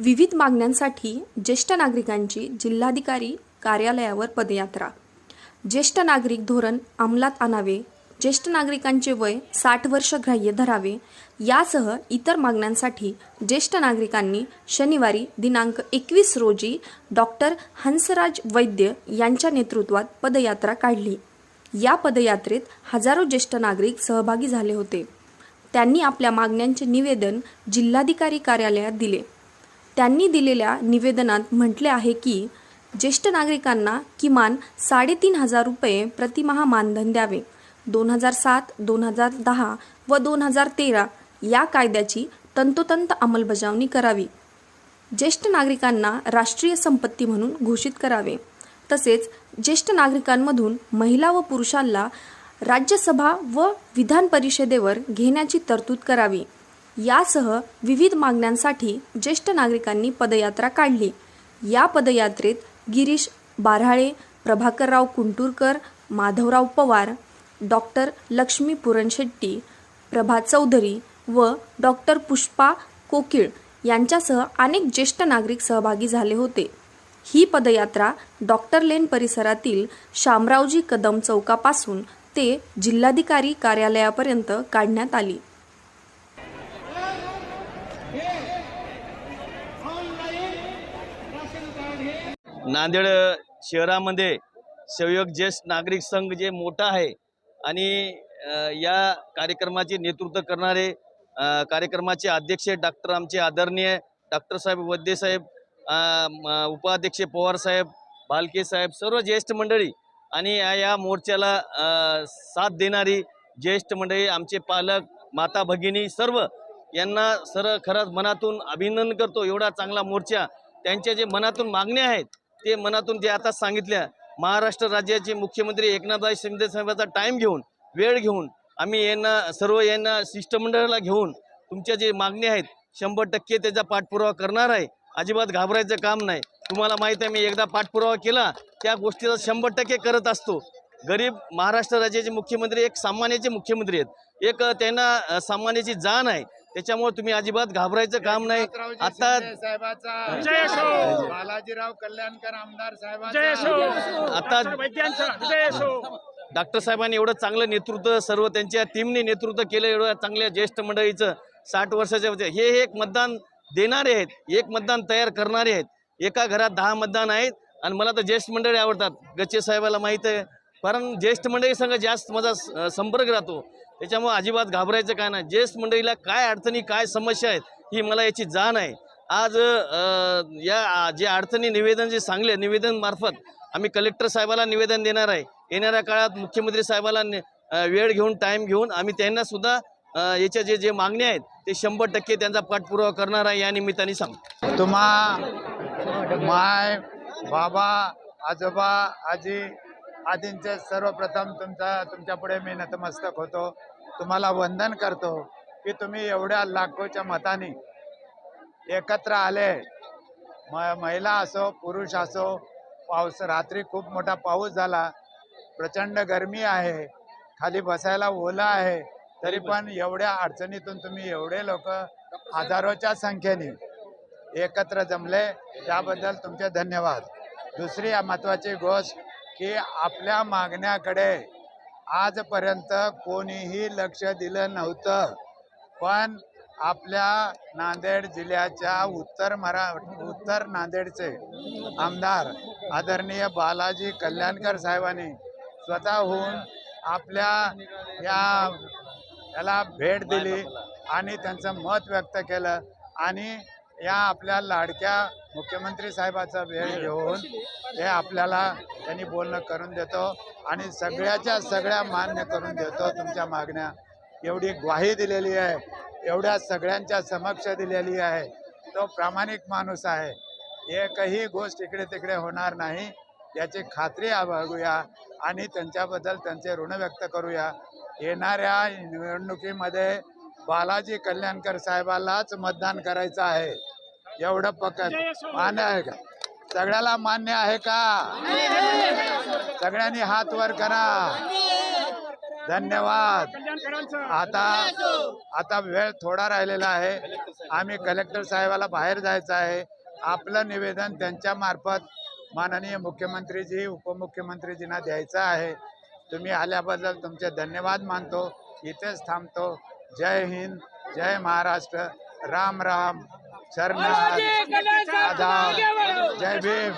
विविध मागण्यांसाठी ज्येष्ठ नागरिकांची जिल्हाधिकारी कार्यालयावर पदयात्रा. ज्येष्ठ नागरिक धोरण अंमलात आणावे ज्येष्ठ नागरिकांचे वय साठ वर्ष ग्राह्य धरावे यासह इतर मागण्यांसाठी ज्येष्ठ नागरिकांनी शनिवारी दिनांक एकवीस रोजी डॉक्टर हंसराज वैद्य यांच्या नेतृत्वात पदयात्रा काढली. या पदयात्रेत हजारो ज्येष्ठ नागरिक सहभागी झाले होते. त्यांनी आपल्या मागण्यांचे निवेदन जिल्हाधिकारी कार्यालयात दिले. त्यांनी दिलेल्या निवेदनात म्हटले आहे की ज्येष्ठ नागरिकांना किमान साडेतीन हजार रुपये प्रतिमहा मानधन द्यावे. दोन हजार सात दोन हजार दहा व दोन हजार तेरा या कायद्याची तंतोतंत अंमलबजावणी करावी. ज्येष्ठ नागरिकांना राष्ट्रीय संपत्ती म्हणून घोषित करावे. तसेच ज्येष्ठ नागरिकांमधून महिला व पुरुषांना राज्यसभा व विधान परिषदेवर घेण्याची तरतूद करावी. यासह विविध मागण्यांसाठी ज्येष्ठ नागरिकांनी पदयात्रा काढली. या पदयात्रेत गिरीश बाऱ्हाळे प्रभाकरराव कुंटूरकर माधवराव पवार डॉक्टर लक्ष्मी पुरणशेट्टी प्रभा चौधरी व डॉक्टर पुष्पा कोकिळ यांच्यासह अनेक ज्येष्ठ नागरिक सहभागी झाले होते. ही पदयात्रा डॉक्टर लेन परिसरातील शामरावजी कदम चौकापासून ते जिल्हाधिकारी कार्यालयापर्यंत काढण्यात आली. नांदेड शहरामध्ये सहयोग ज्येष्ठ नागरिक संघ जे मोठा आहे आणि या कार्यक्रमाचे नेतृत्व करणारे कार्यक्रमाचे अध्यक्ष डॉक्टर आमचे आदरणीय डॉक्टर साहेब वद्दे साहेब उपाध्यक्ष पवार साहेब भालके साहेब सर्व ज्येष्ठ मंडळी आणि या या मोर्चाला साथ देणारी ज्येष्ठ मंडळी आमचे पालक माता भगिनी सर्व यांना सर खरंच मनातून अभिनंदन करतो. एवढा चांगला मोर्चा त्यांच्या जे मनातून मागण्या आहेत ते मनातून जे आता सांगितल्या महाराष्ट्र राज्याचे मुख्यमंत्री एकनाथराव शिंदे साहेबाचा टाईम घेऊन वेळ घेऊन आम्ही यांना सर्व यांना शिष्टमंडळाला घेऊन तुमच्या जे मागण्या आहेत शंभर टक्के त्याचा पाठपुरावा करणार आहे. अजिबात घाबरायचं काम नाही. तुम्हाला माहीत आहे मी एकदा पाठपुरावा केला त्या गोष्टीचा शंभर टक्के करत असतो. गरीब महाराष्ट्र राज्याचे मुख्यमंत्री एक सामान्याचे मुख्यमंत्री आहेत. एक त्यांना सामान्याची जाण आहे. त्याच्यामुळे तुम्ही अजिबात घाबरायचं काम नाही. आता. बालाजीराव कल्याणकर आमदार आता- डॉक्टर साहेबांनी एवढं चांगलं नेतृत्व सर्व त्यांच्या टीमने नेतृत्व केलं एवढं चांगल्या ज्येष्ठ मंडळीचं साठ वर्षाच्या. हे हे एक मतदान देणारे आहेत एक मतदान तयार करणारे आहेत. एका घरात दहा मतदान आहेत आणि मला तर ज्येष्ठ मंडळी आवडतात. गच्चे साहेबाला माहीत आहे. कारण ज्येष्ठ मंडळी संघ जास्त माझा स- संपर्क राहतो. त्याच्यामुळे अजिबात घाबरायचं काय नाही. ज्येष्ठ मंडळीला काय अडचणी काय समस्या आहेत ही मला याची जाण आहे. आज या जे अडचणी निवेदन जे सांगले निवेदन मार्फत आम्ही कलेक्टर साहेबाला निवेदन देणार आहे. येणाऱ्या काळात मुख्यमंत्री साहेबाला वेळ घेऊन टाईम घेऊन आम्ही त्यांनासुद्धा याच्या जे जे मागण्या आहेत ते शंभर टक्के त्यांचा पाठपुरावा करणार आहे या निमित्ताने सांगतो. तुम्हा माय बाबा आजोबा आजी आदींचे सर्वप्रथम तुमचा तुमच्यापुढे मी नतमस्तक होतो. तुम्हाला वंदन करतो की तुम्ही एवढ्या लाखोच्या मताने एकत्र आले. म महिला असो पुरुष असो पाऊस रात्री खूप मोठा पाऊस झाला. प्रचंड गरमी आहे. खाली बसायला ओला आहे. तरी पण एवढ्या अडचणीतून तुम्ही एवढे लोक हजारोच्या संख्येने एकत्र जमले. त्याबद्दल तुमचे धन्यवाद. दुसरी महत्वाची गोष्ट की आपल्या मागण्याकडे आजपर्यंत कोणीही लक्ष दिलं नव्हतं. पण आपल्या नांदेड जिल्ह्याच्या उत्तर मरा उत्तर नांदेडचे आमदार आदरणीय बालाजी कल्याणकर साहेबांनी स्वतःहून आपल्या या याला भेट दिली आणि त्यांचं मत व्यक्त केलं आणि या आपल्या लाडक्या मुख्यमंत्री साहेबाचा वेळ घेऊन हे आपल्याला त्यांनी बोलणं करून देतो आणि सगळ्याच्या सगळ्या मान्य करून देतो तुमच्या मागण्या. एवढी ग्वाही दिलेली आहे एवढ्या सगळ्यांच्या समक्ष दिलेली आहे. तो प्रामाणिक माणूस आहे. एकही गोष्ट इकडे तिकडे होणार नाही. याची खात्री बाळगूया आणि त्यांच्याबद्दल त्यांचे ऋण व्यक्त करूया. येणाऱ्या निवडणुकीमध्ये बालाजी कल्याणकर साहेबालाच मतदान करायचं आहे. एवढं पकड मान्य आहे का? सगळ्याला मान्य आहे का? सगळ्यांनी हात वर करा. धन्यवाद. आता आता वेळ थोडा राहिलेला आहे. आम्ही कलेक्टर साहेबाला बाहेर जायचं आहे. आपलं निवेदन त्यांच्या मार्फत माननीय मुख्यमंत्रीजी उपमुख्यमंत्रीजींना द्यायचं आहे. तुम्ही आल्याबद्दल तुमचे धन्यवाद मानतो. इथेच थांबतो. जय हिंद जय महाराष्ट्र राम राम शरण जय भीम।